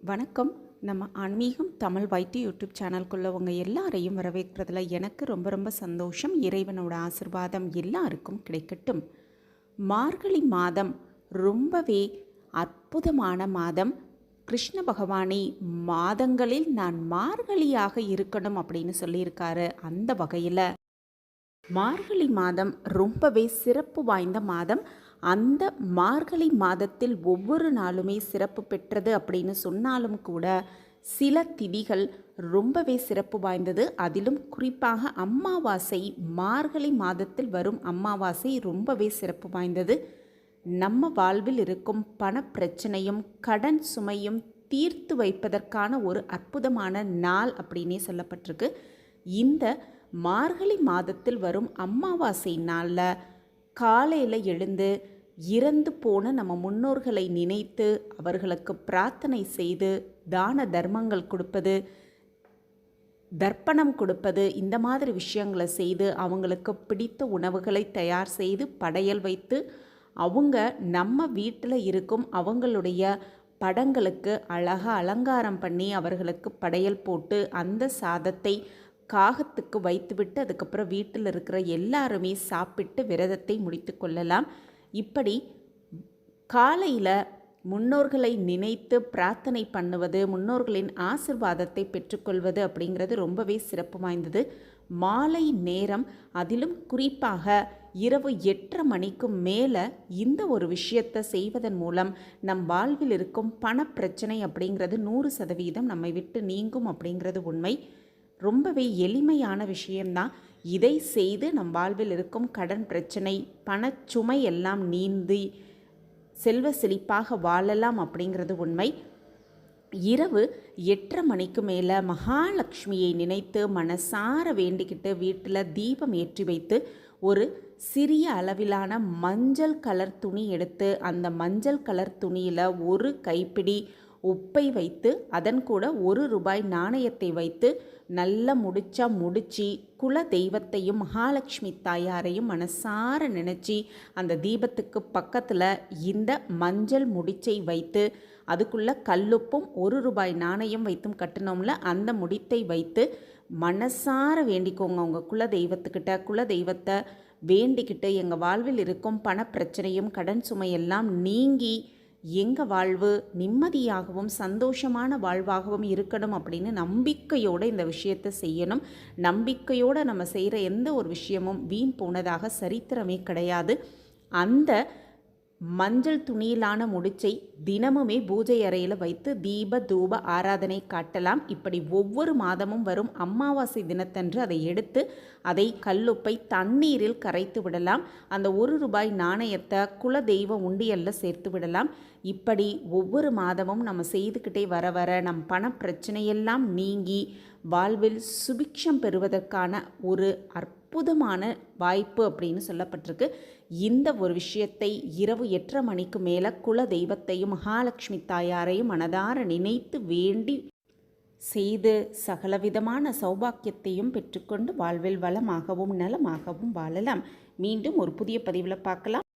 வணக்கம். நம்ம ஆன்மீகம் தமிழ் வைத்திய யூடியூப் சேனல்குள்ளே உங்கள் எல்லாரையும் வரவேற்கிறதுல எனக்கு ரொம்ப ரொம்ப சந்தோஷம். இறைவனோட ஆசிர்வாதம் எல்லாருக்கும் கிடைக்கட்டும். மார்கழி மாதம் ரொம்பவே அற்புதமான மாதம். கிருஷ்ண பகவானை மாதங்களில் நான் மார்கழியாக இருக்கணும் அப்படின்னு சொல்லியிருக்காரு அந்த வகையில். மார்கழி மாதம் ரொம்பவே சிறப்பு வாய்ந்த மாதம். அந்த மார்கழி மாதத்தில் ஒவ்வொரு நாளுமே சிறப்பு பெற்றது அப்படின்னு சொன்னாலும் கூட சில திதிகள் ரொம்பவே சிறப்பு வாய்ந்தது. அதிலும் குறிப்பாக அமாவாசை மார்கழி மாதத்தில் வரும் அம்மாவாசை ரொம்பவே சிறப்பு வாய்ந்தது. நம்ம வாழ்வில் இருக்கும் பண பிரச்சனையும் கடன் சுமையும் தீர்த்து வைப்பதற்கான ஒரு அற்புதமான நாள் அப்படின்னே சொல்லப்பட்டிருக்கு. இந்த மார்கழி மாதத்தில் வரும் அமாவாசை நாளில் காலையில் எழுந்து இறந்து போன நம்ம முன்னோர்களை நினைத்து அவர்களுக்கு பிரார்த்தனை செய்து தான தர்மங்கள் கொடுப்பது தர்ப்பணம் கொடுப்பது இந்த மாதிரி விஷயங்களை செய்து அவங்களுக்கு பிடித்த உணவுகளை தயார் செய்து படையல் வைத்து அவங்க நம்ம வீட்டில் இருக்கும் அவங்களுடைய படங்களுக்கு அழகாக அலங்காரம் பண்ணி அவர்களுக்கு படையல் போட்டு அந்த சாதத்தை காகத்துக்கு வைத்துவிட்டு அதுக்கப்புறம் வீட்டில் இருக்கிற எல்லாருமே சாப்பிட்டு விரதத்தை முடித்து கொள்ளலாம். இப்படி காலையில் முன்னோர்களை நினைத்து பிரார்த்தனை பண்ணுவது முன்னோர்களின் ஆசிர்வாதத்தை பெற்றுக்கொள்வது அப்படிங்கிறது ரொம்பவே சிறப்பு வாய்ந்தது. மாலை நேரம் அதிலும் குறிப்பாக இரவு எட்டரை மணிக்கு மேலே இந்த ஒரு விஷயத்தை செய்வதன் மூலம் நம் வாழ்வில் இருக்கும் பணப்பிரச்சனை அப்படிங்கிறது நூறு சதவீதம் நம்மை விட்டு நீங்கும் அப்படிங்கிறது உண்மை. ரொம்பவே எளிமையான விஷயம்தான். இதை செய்து நம் வாழ்வில் இருக்கும் கடன் பிரச்சனை பணச்சுமை எல்லாம் நீந்தி செல்வ செழிப்பாக வாழலாம் அப்படிங்கிறது உண்மை. இரவு எட்டரை மணிக்கு மேலே மகாலட்சுமியை நினைத்து மனசார வேண்டிக்கிட்டு வீட்டில் தீபம் ஏற்றி வைத்து ஒரு சிறிய அளவிலான மஞ்சள் கலர் துணி எடுத்து அந்த மஞ்சள் கலர் துணியில் ஒரு கைப்பிடி உப்பை வைத்து அதன் கூட ஒரு ரூபாய் நாணயத்தை வைத்து நல்ல முடிச்சா முடிச்சு குல தெய்வத்தையும் மகாலட்சுமி தாயாரையும் மனசார நினச்சி அந்த தீபத்துக்கு பக்கத்தில் இந்த மஞ்சள் முடிச்சை வைத்து அதுக்குள்ளே கல்லுப்பும் ஒரு ரூபாய் நாணயம் வைத்தும் கட்டினோம்ல அந்த முடித்தை வைத்து மனசார வேண்டிக்கோங்க உங்கள் குல தெய்வத்துக்கிட்ட குல தெய்வத்தை வேண்டிக்கிட்டு எங்கள் வாழ்வில் இருக்கும் பண பிரச்சனையும் கடன் சுமையெல்லாம் நீங்கி எங்கள் வாழ்வு நிம்மதியாகவும் சந்தோஷமான வாழ்வாகவும் இருக்கணும் அப்படின்னு நம்பிக்கையோடு இந்த விஷயத்தை செய்யணும். நம்பிக்கையோடு நம்ம செய்கிற எந்த ஒரு விஷயமும் வீண் போனதாக சரித்திரமே கிடையாது. அந்த மஞ்சள் துணியிலான முடிச்சை தினமுமே பூஜை அறையில் வைத்து தீப தூப ஆராதனை காட்டலாம். இப்படி ஒவ்வொரு மாதமும் வரும் அமாவாசை தினத்தன்று அதை எடுத்து அதை கல்லுப்பை தண்ணீரில் கரைத்து விடலாம். அந்த ஒரு ரூபாய் நாணயத்தை குல தெய்வ உண்டியல்ல சேர்த்து விடலாம். இப்படி ஒவ்வொரு மாதமும் நம்ம செய்துக்கிட்டே வர வர நம் பண பிரச்சனையெல்லாம் நீங்கி வாழ்வில் சுபிக்ஷம் பெறுவதற்கான ஒரு அற்புதமான வாய்ப்பு அப்படின்னு சொல்லப்பட்டிருக்கு. இந்த ஒரு விஷயத்தை இரவு எட்டரை மணிக்கு மேலே குல தெய்வத்தையும் மகாலட்சுமி தாயாரையும் மனதார நினைத்து வேண்டி செய்து சகலவிதமான சௌபாக்கியத்தையும் பெற்றுக்கொண்டு வாழ்வில் வளமாகவும் நலமாகவும் வாழலாம். மீண்டும் ஒரு புதிய பதிவில் பார்க்கலாம்.